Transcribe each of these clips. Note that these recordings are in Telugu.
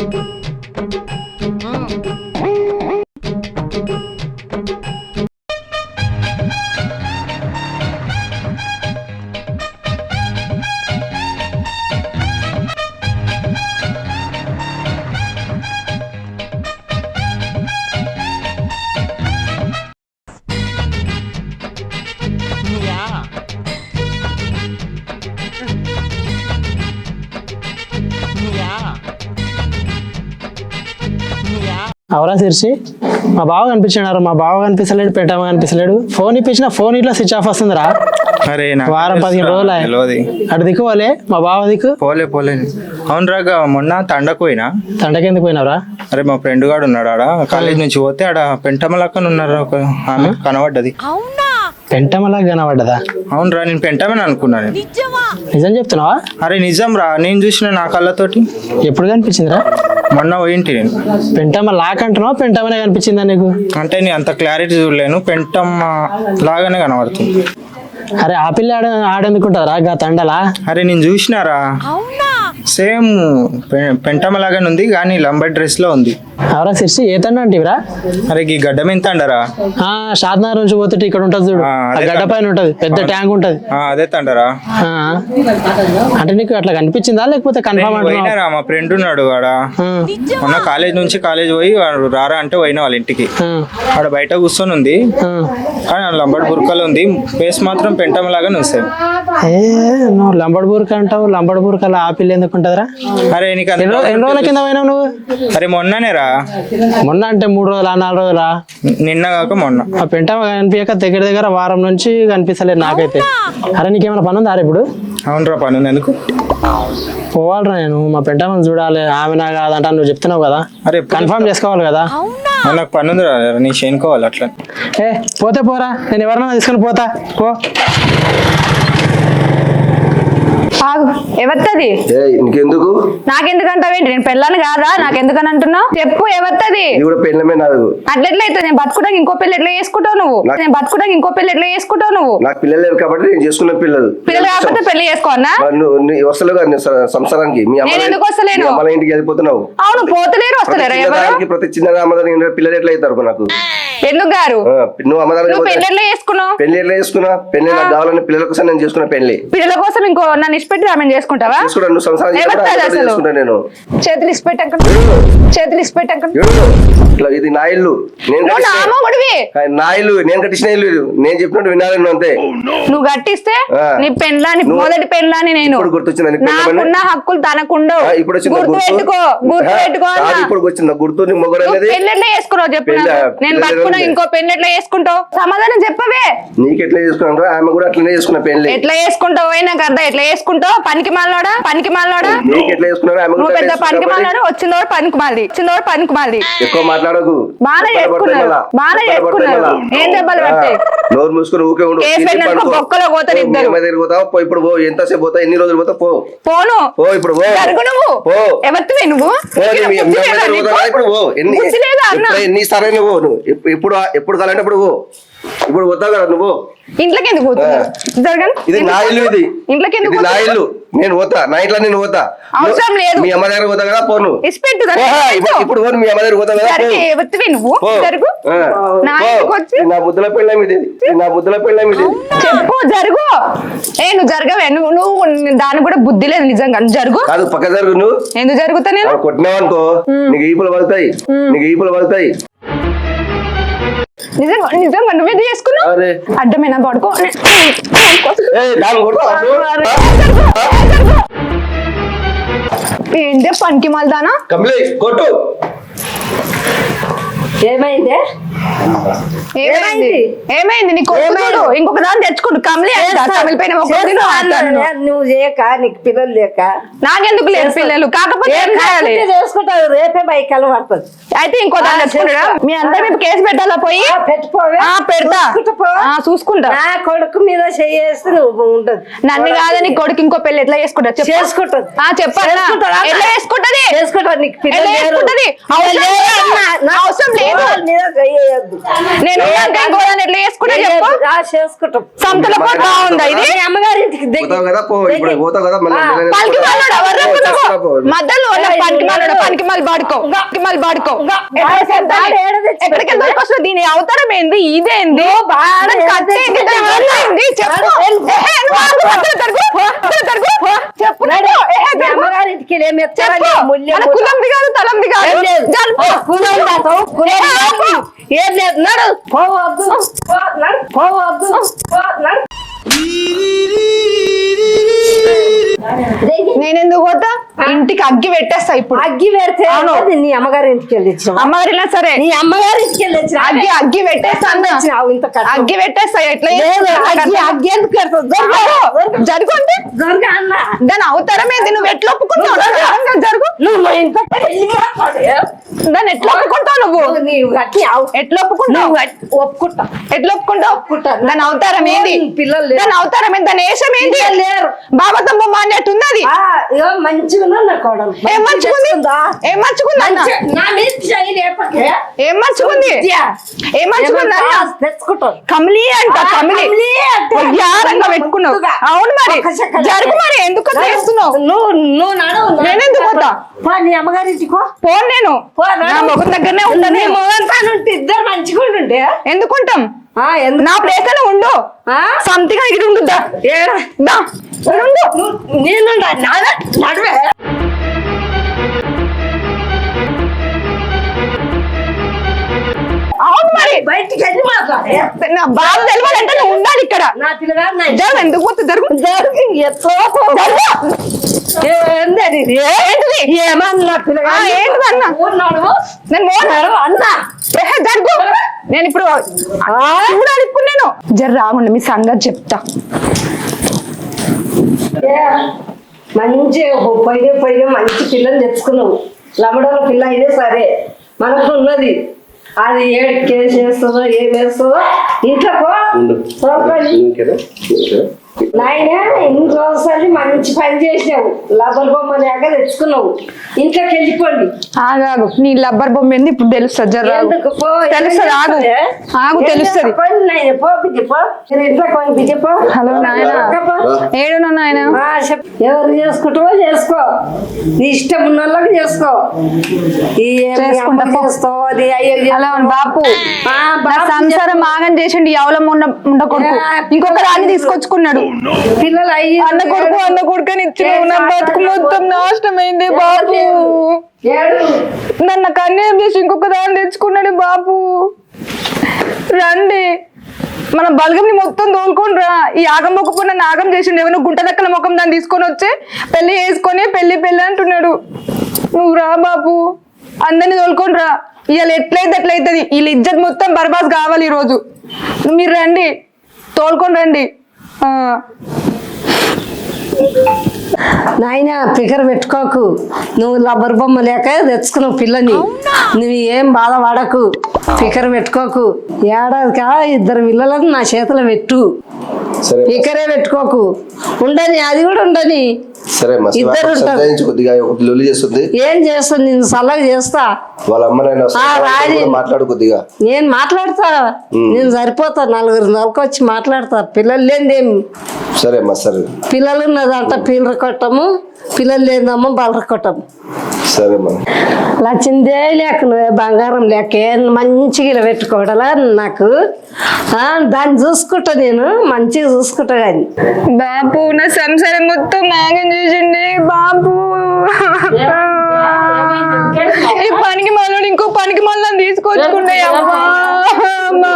हाँ అవరా శీర్షి మా బావ కనిపించినారు మా బావ కనిపిస్తలేడు పెట్టామ కనిపిస్తలేడు. ఫోన్ ఇప్పించిన ఫోన్ ఇట్లా స్విచ్ ఆఫ్ వస్తుందిరా. అరే వారం పదిహేను రోజులు అటు దిక్కుపోలే మా బావ దిక్కు. పోలే పోలే. అవును రాగా మొన్న తండకు పోయినా? తండకెందుకు పోయినావురా? అరే మా ఫ్రెండ్ గాడు ఉన్నాడు ఆడ. కాలేజ్ నుంచి పోతే ఆడ పెంటమలక్కన ఉన్నారు? ఒక ఆమె కనబడ్డది. పెంటమలా కనబడ్డదా? అవును రా నేను పెంటమని అనుకున్నా నేను. నిజం చెప్తున్నావా? అరే నిజం రా నేను చూసిన నా కళ్ళతోటి. ఎప్పుడు కనిపించిందిరా? మొన్న పోయింటి. నేను పెంటమ్మ లాకంటున్నావా పెంటమ్మనే కనిపించిందా నీకు? అంటే నేను అంత క్లారిటీ చూడలేను. పెంటమ్మ లాగానే కనబడుతుంది. అరే ఆ పిల్ల ఆడ ఆడెందుకుంటుందిరా గా తండలా? అరే నేను చూసినారా? సేమ్ పెంటమ్మ లాగానే ఉంది కానీ లంబర్ డ్రెస్లో ఉంది. అవరా శీర్షి ఏ తండ అంటివిరా అరే ఈ గడ్డం ఎంత అండరా ఆ షాద్నగర్ నుంచి పోతుంటే ఇక్కడ ఉంటుంది చూడు. గడ్డ పైన ఉంటది పెద్ద ట్యాంక్ ఉంటది. అదే తండరా. అంటే నీకు అట్లా కనిపించిందా లేకపోతే కన్ఫర్మ్ మా ఫ్రెండ్ ఉన్నాడు ఆ, మొన్న కాలేజ్ నుంచి కాలేజ్ పోయి వాడు రారా అంటే పోయిన వాళ్ళ ఇంటికి. ఆడ బయట కూర్చొని ఉంది. కానీ లంబడి బుర్కలు ఉంది. ఫేస్ మాత్రం పెంటం లాగానే ఉంది లంబడి బూరక అంటావు లంబడి బూరకల ఆ పిల్ల ఎందుకు ఉంటుందిరా అరే నీకు అంత ఎన్ని రోజుల కింద పోయినావు నువ్వు? అరే మొన్ననే రా మొన్న అంటే మూడు రోజులు నాలుగు రోజులా? నిన్న కాక మొన్న. ఆ పెంట కనిపించక దగ్గర దగ్గర వారం నుంచి కనిపిస్తలేదు నాకైతే. అరే నీకేమైనా పని ఉందా రా ఇప్పుడు? అవునరా పని ఉంది ఎందుకు? పోవాలరా నేను. మా పెంటమని చూడాలి. ఆమె నా కాదంట నువ్వు చెప్తున్నావు కదా. అరే ఎప్పుడు కన్ఫర్మ్ చేసుకోవాలి కదా. నాకు పని ఉంది రా నీ చేనుకోవాలి అట్లా ఏ పోతే పోరా. నేను ఎవరన్నా తీసుకొని పోతా. పో. ఆగు. ఎవత్తది? ఇంకెందుకు నాకెందుకంటావేంటి? నేను పెళ్ళాను కాదా? నాకెందుకని అంటున్నావు? చెప్పు ఎవత్తది? కూడా పెళ్ళమే నాదు అట్లెట్లా అవుతుంది నేను బతుకుడానికి ఇంకో పెళ్ళి ఎట్లా చేసుకుంటావు నువ్వు? నేను బతుకుడానికి ఇంకో పెళ్ళి ఎట్లా చేసుకుంటావు నువ్వు? నాకు పిల్లలు లేరు కాబట్టి నేను చేసుకున్న పిల్లలు. పిల్లలు కాకపోతే పెళ్ళి నువ్వు వస్తలేవు కదా సంసారానికి. మీ అమ్మ ఎందుకు వస్తలేను? అమ్మ ఇంటికి వెళ్ళిపోతున్నావు. అవును పోతలేరు వస్తలేరా? ప్రతి చిన్న పిల్లలు ఎట్లా అవుతారు నాకు? ఎందుకు గారు నువ్వు పెళ్ళి ఎట్లా చేసుకున్నావు? పెళ్ళి ఎట్లా చేసుకున్నా పెళ్ళి నాకు కావాలని పిల్లల కోసం నేను చేసుకున్న పెళ్ళి పిల్లల కోసం ఇంకో నన్ను ఇష్టపెట్టి రామని చేసుకుంటావా? నువ్వు సంసారం చేసుకుంటా నేను. చేతులు ఇష్టపెట్టక చేతులు ఇష్టపెట్టక ఇది నా ఇల్లు. నేను నా ఇల్లు నేను కట్టించిన ఇల్లు. నేను చెప్పినట్టు వినాలి నువ్వు అంతే. నువ్వు కట్టిస్తే. నీ పెళ్ళాని నువ్వు- మొదటి పెళ్ళాని నేను. ఇప్పుడు గుర్తొచ్చిందా? నాకున్న హక్కులు తనకుండవు. ఆ, ఇప్పుడు గుర్తు పెట్టుకో గుర్తు పెట్టుకో. ఇప్పుడు వచ్చిందా? గుర్తు నీ మొగడు నువ్వు అనేది పెళ్ళి ఎట్లా చేసుకున్నావు చెప్పు. నేను ఇంకో పెళ్ళి ఎట్లా చేసుకుంటావు? సమాధానం చెప్పవే. నీకు ఎట్లా చేసుకున్నావు ఆమె కూడా అట్లనే చేసుకున్న పెళ్ళి ఎట్లా చేసుకుంటావు? నాకు అర్థం ఎట్లా చేసుకుంటావు? పనికి మాలోడా పనికి మాలోడా నీకు ఎట్లా చేసుకున్నావు ఆమె నువ్వు కూడా పెద్ద పనికి మాలోడు వచ్చిందోడు పనికి మాలి వచ్చిందోడు పనికి మాలి ఎక్కువ మాట్లాడకు. దెబ్బలు పడతాయి చేసుకున్నారు మళ్ళా. ఏం దెబ్బలు పడతాయి? నోరు మూసుకొని ఊకే ఉండు. బొక్కలో పోతారు ఇద్దరు. పోతావా పో ఇప్పుడు పో. ఎంతసేపు పోతా ఎన్ని రోజులు పోతా పో. పోను. పో ఇప్పుడు పో. నువ్వు. పో. ఎవరివి నువ్వు? పోతావా? ఇప్పుడు పో ఎన్ని సార్లు నువ్వు? ఎప్పుడు ఎప్పుడు కావాలంటే అప్పుడు ఇప్పుడు పోతావు కదా నువ్వు. ఇంట్లోకి ఎందుకు పోతున్నావు జరగండి ఇది నా ఇల్లు ఇది. ఇంట్లోకి ఎందుకు ఇది నా పోతున్నావు? ఇల్లు. నేను పోతా. నా ఇంట్లో నేను పోతా. అవసరం లేదు. మీ అమ్మ దగ్గర పోతా కదా పోను. ఇసిపెట్టు ఇసిపెట్టు. ఇప్పుడు- పోను మీ అమ్మ దగ్గర పోతా కదా పో. జరిగే ఎవరివి నువ్వు. పో. జరుగు. ఆ. నా పో. ఇంటికి వచ్చి. ఇది నా బుద్ధుల పెళ్ళం ఇది. ఇది నా బుద్ధుల పెళ్ళం ఇది. చెప్పు జరుగు. ఏ నువ్వు జరగవే. నువ్వు నువ్వు దానికి కూడా బుద్ధి లేదు నిజంగా. నువ్వు జరుగు. కాదు పక్క జరుగు నువ్వు. ఎందుకు జరుగుతా నేను? కొట్టినావు అనుకో. నీకు ఈపులు పడతాయి. నీకు ఈపులు పడతాయి. నిజంగా నిజంగా నువ్వేది చేసుకున్నావు? అడ్డమైన పడుకో నువ్వు? ఏంటే పనికి మల్దానా? కొట్టు. ఏమైంది? ఏమైంది? ఏమైంది? నీ కొడుకు చూడు ఇంకొక దాన్ని తెచ్చుకుంటు కమలి కమిలిపోయిన. నువ్వు. చేయక నీకు పిల్లలు లేక. నాకెందుకు లేదు పిల్లలు? కాకపోతే చేసుకుంటావు రేపే బైక్ పడుతుంది. అయితే ఇంకో దాన్ని తెచ్చుకుంటా మీ అందరి మీద కేసు పెట్టాలా పోయి? పెడతా. చూసుకుంటూ నా కొడుకు మీద చేస్తే నువ్వు ఉండదు. నన్ను కాదని కొడుకు ఇంకో పెళ్ళి ఎట్లా చేసుకుంటా. చేసుకుంటది. ఆ చెప్పాలా? ఎట్లా చేసుకుంటది? నీకు. చేసుకుంటది? అవసరం లేదు. నేను ఇంకోదాన్ని ఎట్లా చేసుకుంటా చెప్పు. ఆ, చేసుకుంటాం. సంతల పూట బాగుందా ఇది? మీ అమ్మగారి ఇంటికి పోతావు కదా పో ఇప్పుడు పోతావు కదా మళ్ళీ మళ్ళీ పలికి మాలోడు ఎవరు పో, చేస్తున్నా పో. మధ్యలో పనికి మాలోడు పనికి మళ్ళీ పాడుకో మళ్ళీ పాడుకో ఎక్కడికి దీని అవతారం ఏంది? ఇదేంది? చెప్పు. కులంది కాదు తలంది కాదు ఏం లేదు. నడు. పోవద్దు. పోవద్దు. పో, నడు. నేను ఎందుకు పోతా ఇంటికి అగ్గి పెట్టేస్తా ఇప్పుడు అగ్గి పెడితే అవును. నీ అమ్మగారి ఇంటికి వెళ్ళి ఇచ్చినావా? అమ్మగారినా సరే నీ అమ్మగారి ఇంటికి వెళ్ళి ఇచ్చినావా? అగ్గి అగ్గి పెట్టేస్తా అన్న. ఇచ్చినావు ఇంత. అగ్గి పెట్టేస్తా ఎట్లా లేదు, అగ్గి ఎందుకు పెడతావు? జరుగు. జరుగు. జరుగు అంటే జరుగు అన్న. దాని అవతారం ఏంది నువ్వు ఎట్లా ఒప్పుకుంటావు జరుగు నువ్వు మా. దాన్ని ఎట్లా ఒప్పుకుంటావు నువ్వు నీవు. ఎట్లా ఒప్పుకుంటావు నువ్వు ఒప్పుకుంటా ఎట్లా ఒప్పుకుంటావు ఒప్పుకుంటాను. దాని అవతారం ఏంది పిల్లలు లేరు. దాని అవతారం దాని వేషం ఏంది పిల్లలు లేరు. బాబా బొమ్మ అన్నట్టు ఉన్నది ఏం ఏం అన్న. ఏం. ఏం అన్న కమలి అంట కమలి యారంగా పెట్టుకున్నావు. అవును మరి. జరుగు మరి ఎందుకు చేస్తున్నావు నువ్వు నువ్వు నడు నేనెందుకు పోతా? నీ అమ్మగారి ఇంటికి పో. పోను నేను. నా మొగం దగ్గరనే నీ ఉండను మొగం పైన ఉంటే ఇద్దరు మంచిగా ఉంటుండే ఎందుకుంటాం ఎందుకు? నా ప్లేస్లో ఉండు. ఆ? సంథింగ్ ఇక్కడ ఉండుద్దా? నేను? నడువే. అవును మరి. బయటికి వెళ్ళి మాట్లాడే. నా బాబు తెలియాలంటే నువ్వు ఉండాలి ఇక్కడ. నా పిల్లగారు ఎందుకు పోతుంది జరుగు? జరుగు ఎత్తో ఏంది అది? ఏంటిది? ఏమన్నా పిల్లగాడు? ఆ, ఏంటిది అన్న? ఉన్నాడు నేను మోను అన్న. జరుగు. నేను ఇప్పుడు చూడాలి ఇప్పుడు నేను. జర రాగుండి మీ సంగతి చెప్తా. మంచి పోయిన పోయిన మంచి పిల్లని తెచ్చుకున్నావు. లమడోల పిల్ల అయినా సరే మనకు ఉన్నది. అది ఏ కేసు చేస్తుందో ఏం వేస్తుందో ఇంట్లో నాయన ఇన్ని రోజులు మంచి పని చేసినావు? లబ్బర్ బొమ్మ లేక తెచ్చుకున్నావు. ఇంట్లోకి వెళ్ళిపోండి. ఆగాగు నీ లబ్బర్ బొమ్మ ఏంది? ఇప్పుడు తెలుస్తుంది జర రాగు. ఎందుకు? పో? తెలుస్తుంది ఆగు. ఆగు తెలుస్తుంది. హలో నాయన. పో. ఏడు నాయన. ఎవరు చేసుకుంటావో చేసుకో. నీ ఇష్టం ఉన్న వాళ్ళకి చేసుకో బాపు. సంసారం ఆగం చేసిండు ఎవలం ఉండ ఉండకొడుకు ఇంకొక రాని తీసుకొచ్చుకున్నాడు. పిల్లలు అయ్యి అన్న కొడుకు అన్న కొడుకుని ఇచ్చిన నా బతుకు మొత్తం నాశనమైంది బాబు. నన్ను కన్యాయం చేసి ఇంకొక దాన్ని తెచ్చుకున్నాడు బాబు. రండి. మన బలగంని మొత్తం తోలుకొని రా. ఈ ఆగం మొక్కపోయిన నాగం చేసిండు. ఏమైనా గుంట దక్కల ముఖం దాన్ని తీసుకొని వచ్చి పెళ్ళి వేసుకొని పెళ్ళి పెళ్ళి అంటున్నాడు. నువ్వు రా బాబు. అందరిని తోలుకొని రా. ఇవాళ ఎట్లయితే ఎట్లయితుంది వీళ్ళ ఇజ్జత్ మొత్తం బర్బాస్ కావాలి ఈరోజు. మీరు రండి. తోలుకొని రండి. నాయన ఫిగర్ పెట్టుకోకు. నువ్వు లబ్బర్ బొమ్మ లేక తెచ్చుకున్నావు పిల్లని. నువ్వు ఏం బాధపడకు ఫికర్ పెట్టుకోకు. ఏడాదికా ఇద్దరు పిల్లలను నా చేతిలో పెట్టు. ఫికరే పెట్టుకోకు. ఉండని అది కూడా ఉండని. సరే ఇద్దరు కొద్దిగా లొల్లి చేస్తుంది. ఏం చేస్తాను నేను సల్లగా చేస్తా. వాళ్ళ అమ్మనైనా ఆ, రాజీ. మాట్లాడు కొద్దిగా. నేను మాట్లాడతా. నేను సరిపోతా. నలుగురు నలుకొచ్చి మాట్లాడతా. పిల్లలు లేనిదేమి సరే అమ్మా సరే. పిల్లలు ఉన్నదంట పీలర కొట్టము. పిల్లలు లేదమ్మ బలర కొట్టము సరే అమ్మా లచ్చిందే లేక నువ్వే బంగారం లేక మంచిగా ఇలా పెట్టుకోవడలా నాకు. ఆ, దాన్ని చూసుకుంటా నేను మంచిగా చూసుకుంటా కానీ. బాబు నా సంసారం మొత్తం నాగం చేసిండి బాబు ఈ పనికి మళ్ళీ ఇంకో పనికి మళ్ళీ తీసుకొచ్చుకుండే అమ్మా అమ్మా.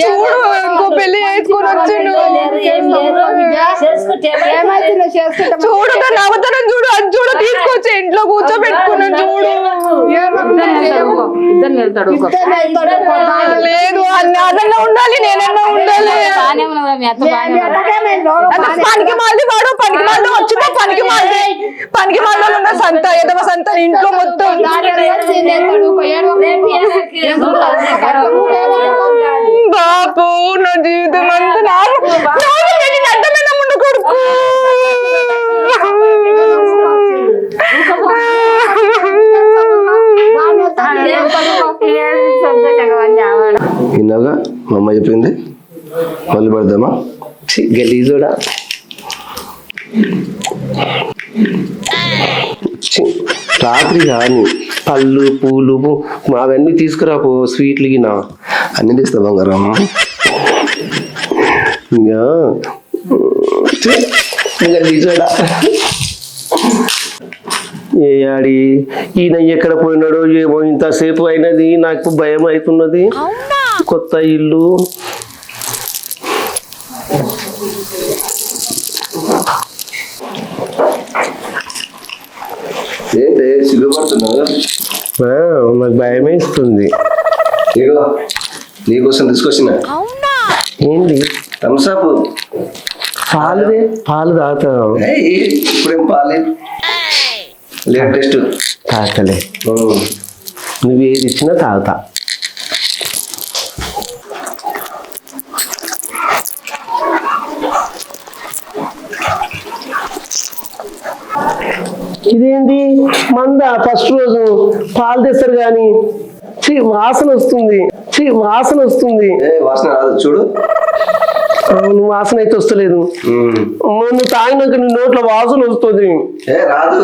చూడు ఇంకో పెళ్ళి చేసుకొని వచ్చిండు చూడు నా చూడు అది చూడు తీసుకొచ్చి ఇంట్లో కూర్చోబెట్టుకున్నాను చూడు లేదు అన్న అదన్నా ఉండాలి నేనన్నా ఉండాలి పనికి మాలి వాడు పనికి మాలి వచ్చిందో పనికి మాలి పనికి ఉన్న సంత ఎదవ సంత ఇంట్లో మొత్తం బాబు నా జీవితం అంతా నాకు నాకు తెలియని అడ్డమైన ముందు కొడుకు మా అమ్మ చెప్పింది. మళ్ళీ పడదామా? గలీజోడా రాత్రి కానీ పళ్ళు పూలు అవన్నీ తీసుకురాపో స్వీట్లు గిన. అన్ని తీస్తా బంగారం ఇంకా గలీజోడా ఏ ఆడి ఈయన ఎక్కడ పోయినాడో ఏమో ఇంతసేపు అయినది నాకు భయం అవుతున్నది కొత్త ఇల్లు. ఏంటి సిగ్గుపడుతున్నావు? ఆ, నాకు భయం వేస్తుంది. ఇగో నీకోసం తీసుకొచ్చిన. ఏంటి? థమ్స్అప్ పాలుదే పాలు తాగుతాను ఇప్పుడేం పాలి? లేటెస్ట్ తాగలే. నువ్వు ఏది ఇచ్చినా తాగుతా. ఇదేంటి మంద. ఫస్ట్ రోజు పాలు తెస్తారు కానీ ఛీ వాసన వస్తుంది. ఛీ వాసన వస్తుంది. వాసన రాదు. చూడు. అవును వాసన అయితే వస్తలేదు. నువ్వు తాగినాక నీ నోట్ల వాసన వస్తుంది. ఏ రాదు.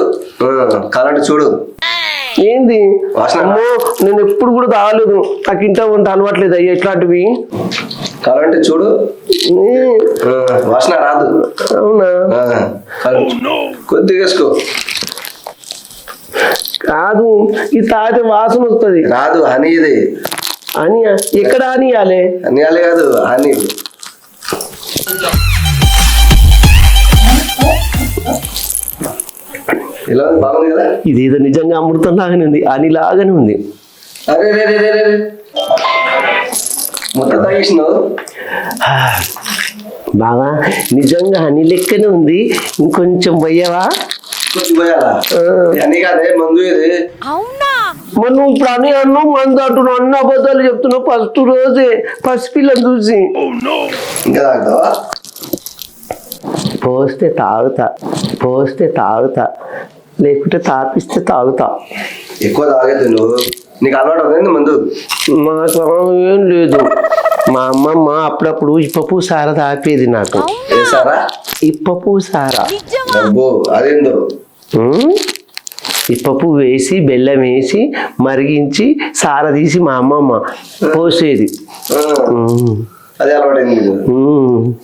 కాలంటే చూడు. ఏంది? నేను ఎప్పుడు కూడా తాగలేదు. నాకు ఇంట వంట అలవాట్లేదు అయ్యా ఇట్లాంటివి. కాలంటే చూడు. వాసన రాదు. అవునా? ఆ, కాలం- కొద్దిగా వేసుకో. కాదు ఇది తాగితే వాసన వస్తుంది. రాదు హనీ ఇది అని ఎక్కడ అనియాలే హనీ అలే కాదు హనీ. ఇలా బాగుంది కదా? ఇదేదో నిజంగా అమృతం లాగానే ఉంది. అని లాగానే ఉంది. అరే రే రే రే రే రే. మొత్తం తాగేసినావు బాగా నిజంగా అని లెక్కనే ఉంది. ఇంకొంచెం పోయావా? కొద్ది పోయాలా? అన్నీ కాదే మందు ఇది మరి నువ్వు ఇప్పుడు అని అన్నావు మందు అంటున్నావు అన్న అబద్ధాలు చెప్తున్నావు ఫస్ట్ రోజే ఫస్ట్ పిల్లని చూసి. ఇంకా తాగుతావా? పోస్తే తాగుతా పోస్తే తాగుతా లేకుంటే తాపిస్తే తాగుతా. ఎక్కువ తాగేద్దు నువ్వు. నీకు అలవాటు అవుతుంది మందు? నాకు ఏం లేదు. మా అమ్మమ్మ అప్పుడప్పుడు ఇప్పపు సార తాపేది నాకు. వేసారా ఇప్పపు సారా. అబ్బో అదేందో? ఇప్పపు వేసి బెల్లం వేసి మరిగించి సార తీసి మా అమ్మమ్మ పోసేది. అదే అలవాటైంది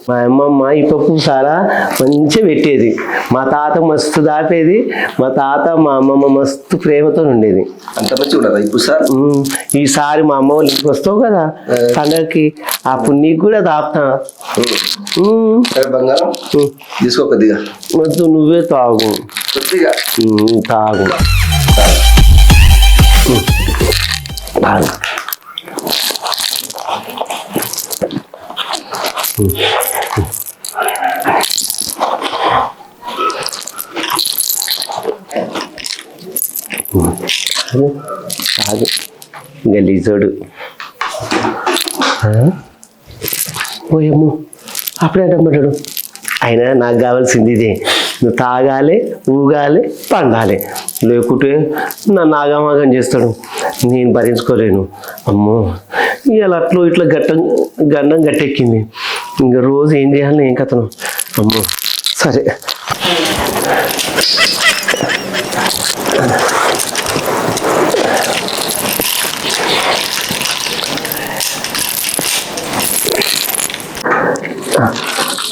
మా అమ్మమ్మ ఇప్పపు సారా మంచిగా పెట్టేది. మా తాత మస్తు దాపేది. మా తాత మా అమ్మమ్మ మస్తు ప్రేమతో ఉండేది. అంత ఉండదా ఇప్పుడు సార్ ఈసారి మా అమ్మ వాళ్ళ ఇంటికి వస్తావు కదా పండగకి అప్పుడు నీకు కూడా దాపుతా. బంగారం? తీసుకో కొద్దిగా. వద్దు నువ్వే తాగు. కొద్దిగా? తాగు. తాగు తాగు గలీజోడు ఓయమ్ము అప్పుడే అడ్డమ్మటాడు అయినా నాకు కావాల్సింది ఇదే. నువ్వు తాగాలి ఊగాలి పండాలి. లేకుంటే నన్ను ఆగమాగం చేస్తాడు. నేను భరించుకోలేను. అమ్మో ఇవాళ అట్లో ఇట్లా గట్టం గండం గట్టెక్కింది. ఇంకా రోజు ఏం చేయాలని ఏం కథను అమ్మో సరే.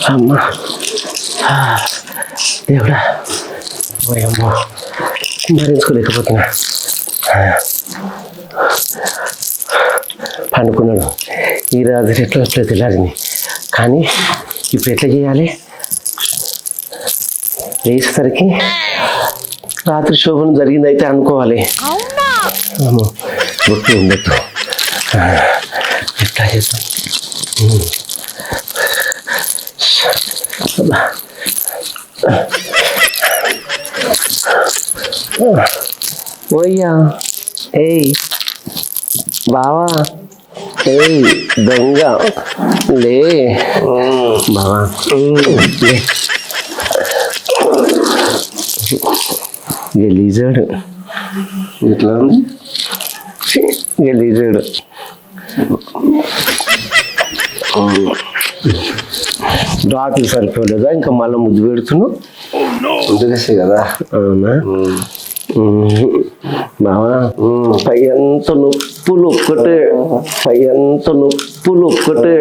అమ్మా. దేవుడా. ఓయమ్మో. భరించుకోలేకపోతున్నా. పండుకున్నాడు. ఈ రాత్రి ఎట్లా ఎట్లా తెల్లారింది కానీ ఇప్పుడు ఎట్లా చేయాలి? లేచేసరికి రాత్రి శోభనం జరిగిందైతే అనుకోవాలి. గుర్తు ఆ, ఎట్లా చేద్దాం. అబ్బా. ఓయ్యా ఏయ్ బావా ఏయ్ దొంగ లే బావా లే గలీజాడు ఇట్లా ఉంది గలీజాడు రాత్రి సరిపోలేదా? ఇంకా మళ్ళీ ముద్దు పెడుతున్నావు? కదా. అవునా? బావా పై ఎంత నొప్పులు ఒక్కటే పై ఎంత నొప్పులు ఒక్కటే.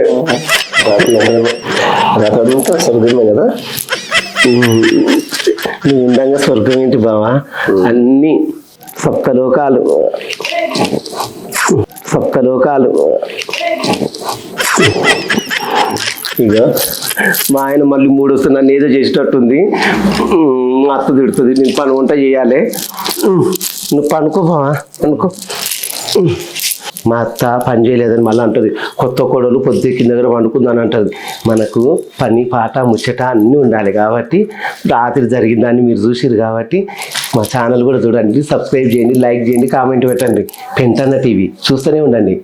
అదంతా స్వర్గమే కదా. నువ్వు ఉండంగా స్వర్గం ఏంటి బావా? అన్ని సప్తలోకాలు. సప్తలోకాలు. ఇక మా ఆయన మళ్ళీ మూడు వస్తే నన్ను ఏదో చేసేటట్టుంది. మా అత్త తిడుతుంది. నేను పని వంట చేయాలి. నువ్వు పనుకో బావా పనుకో. మా అత్త పని చేయలేదని మళ్ళీ అంటుంది. కొత్త కోడలు కింద దగ్గర పండుకుందని అంటుంది. మనకు పని పాట ముచ్చట అన్నీ ఉండాలి కాబట్టి రాత్రి జరిగిందాన్ని మీరు చూసిరు కాబట్టి మా ఛానల్ కూడా చూడండి సబ్స్క్రైబ్ చేయండి లైక్ చేయండి కామెంట్ పెట్టండి. పెంటన్న టీవీ. చూస్తూనే ఉండండి.